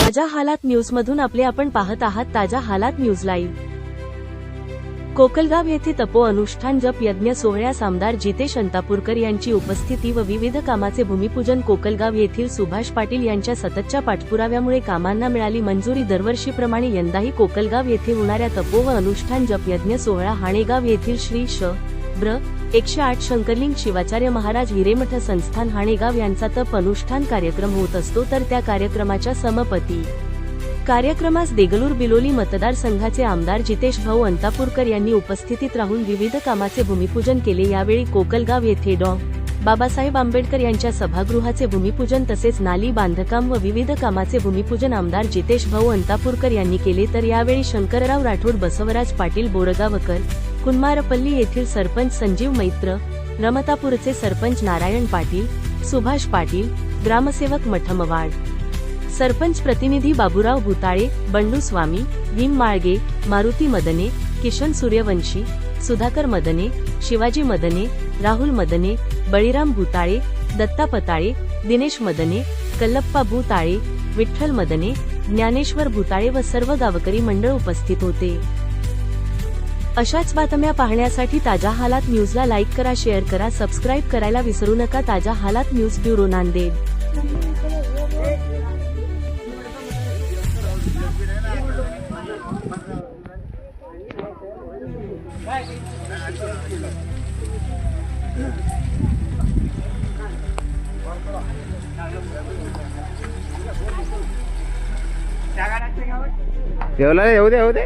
ताज्या हालात न्यूजमधून आपले आपण पाहत आहात ताज्या हालात न्यूज लाईव्ह. कोकलगाव येथे तपो अनुष्ठान जप यज्ञ सोहळ्यास आमदार जितेश अंतापूरकर यांची उपस्थिती व विविध कामाचे भूमिपूजन कोकलगाव येथील सुभाष पाटील यांच्या सततच्या पाठपुराव्यामुळे कामांना मिळाली. मंजुरी दरवर्षीप्रमाणे यंदाही कोकलगाव येथे होणाऱ्या तपो व अनुष्ठान जप यज्ञ सोहळा हाणेगाव येथील श्री श. ब्र. एकशे आठ शंकरलिंग शिवाचार्य महाराज हिरेमठ संस्थान हाणेगाव यांचा तप अनुष्ठान कार्यक्रम होत असतो तर त्या कार्यक्रमाच्या समपती कार्यक्रमास देगलूर बिलोली मतदारसंघाचे आमदार जितेश भाऊ अंतापूरकर यांनी उपस्थितीत राहून विविध कामाचे भूमिपूजन केले. यावेळी कोकलगाव येथे डॉ. बाबासाहेब आंबेडकर यांच्या सभागृहाचे भूमिपूजन तसेच नाली बांधकाम व विविध कामाचे भूमिपूजन आमदार जितेश भाऊ अंतापूरकर यांनी केले. तर यावेळी शंकरराव राठोड बसवराज पाटील बोरगावकर कुन्मारपल्ली येथील सरपंच संजीव मैत्र रमतापूरचे सरपंच नारायण पाटील सुभाष पाटील ग्रामसेवक मठमवाड सरपंच प्रतिनिधी बाबूराव भुताळे बंडू स्वामी भीम माळगे मारुती मदने किशन सूर्यवंशी सुधाकर मदने शिवाजी मदने राहुल मदने बळीराम भुताळे दत्ता पताळे दिनेश मदने कल्लप्पा भूताळे विठ्ठल मदने ज्ञानेश्वर भुताळे व सर्व गावकरी मंडळ उपस्थित होते. अशाच बातम्या पाहण्यासाठी ताज्या हालात न्यूजला लाईक करा शेअर करा सबस्क्राईब करायला विसरू नका. ताज्या हालात न्यूज ब्युरो नांदेड. जेवला नाही येऊ दे येऊ दे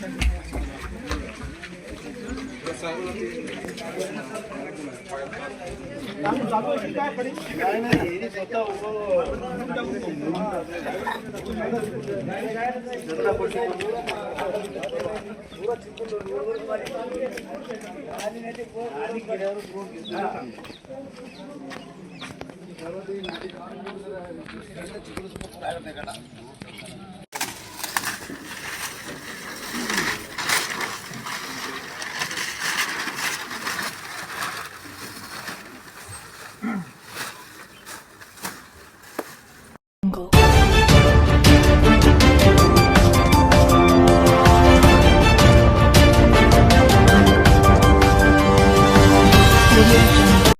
ಚಿಕ್ಕ Mm-hmm.